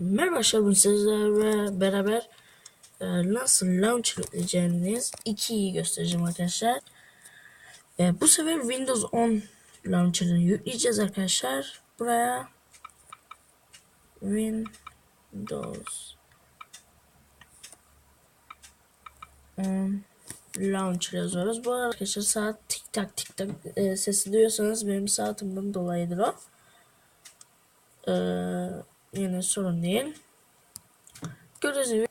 Merhaba arkadaşlar bugün sizlerle beraber e, nasıl launcher yükleyeceğiniz ikiyi göstereceğim arkadaşlar. E, bu sefer Windows 10 launcher'ını yükleyeceğiz arkadaşlar. Buraya Windows 10 launcher yazıyoruz. Bu arkadaşlar saat tik tak tik tak e, sesi duyuyorsanız benim saatimden dolayıdır o. Eee yine sorun değil. Gördüğünüz gibi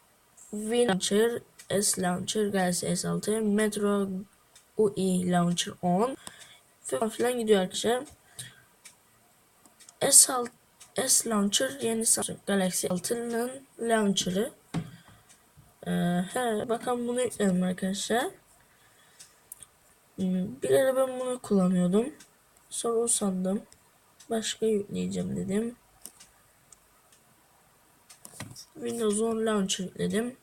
Win Launcher, S Launcher, Galaxy S6, Metro UI Launcher 10 falan filan gidiyor arkadaşlar. S6 S Launcher yeni Samsung Galaxy 6'nın launcher'ı. Ee, bakalım bunu yükledim arkadaşlar. Hmm, Bir ara ben bunu kullanıyordum. Sonra usandım. Başka yükleyeceğim dedim. Windows 10 Launcher yükledim.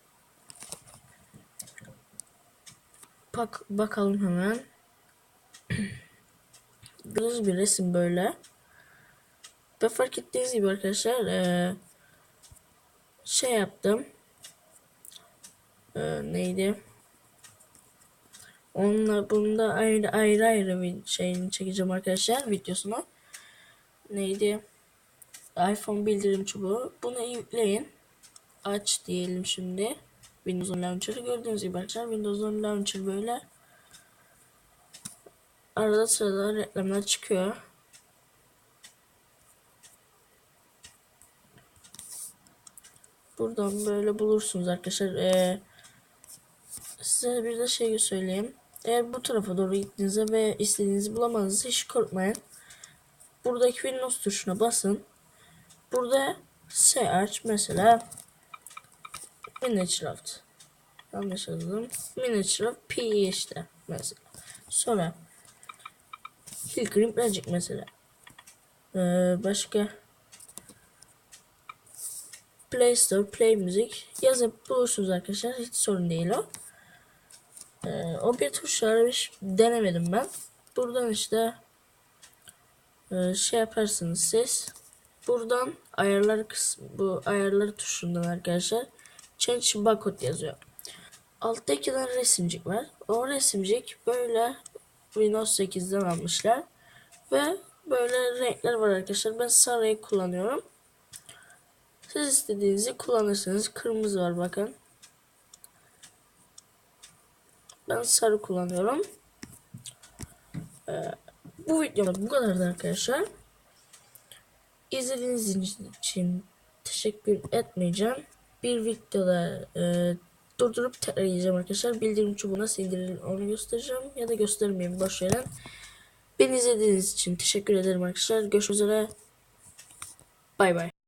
Bak bakalım hemen. Gördüğünüz bir resim böyle. Ve fark ettiğiniz gibi arkadaşlar ee, şey yaptım. Ee, neydi? Onunla bunda ayrı ayrı ayrı bir şeyini çekeceğim arkadaşlar videosunu. Neydi? iPhone bildirim çubuğu. Bunu yükleyin aç diyelim şimdi. Windows 10 Launcher'ı gördüğünüz gibi arkadaşlar Windows 10 Launcher böyle arada sırada reklamlar çıkıyor. Buradan böyle bulursunuz arkadaşlar. Ee, size bir de şey söyleyeyim. Eğer bu tarafa doğru gittiğinizde ve istediğinizi bulamadığınızda hiç korkmayın. Buradaki Windows tuşuna basın. Burada search mesela Minecraft. Yanlış yazdım. Minecraft P işte mesela. Sonra Hillcream Magic mesela. Ee, başka Play Store, Play Music yazıp bulursunuz arkadaşlar. Hiç sorun değil o. Ee, o bir tuşları hiç denemedim ben. Buradan işte e, şey yaparsınız siz. Buradan ayarlar kısmı bu ayarları tuşundan arkadaşlar Change barcode yazıyor. Alttaki de resimcik var. O resimcik böyle Windows 8'den almışlar. Ve böyle renkler var arkadaşlar. Ben sarıyı kullanıyorum. Siz istediğinizi kullanırsınız. Kırmızı var bakın. Ben sarı kullanıyorum. Ee, bu videomda bu kadardı arkadaşlar. İzlediğiniz için teşekkür etmeyeceğim bir videoda e, durdurup tekrar yiyeceğim arkadaşlar. Bildirim çubuğu nasıl indirilir onu göstereceğim ya da göstermeyeyim boş verin. Beni izlediğiniz için teşekkür ederim arkadaşlar. Görüşmek üzere. Bay bay.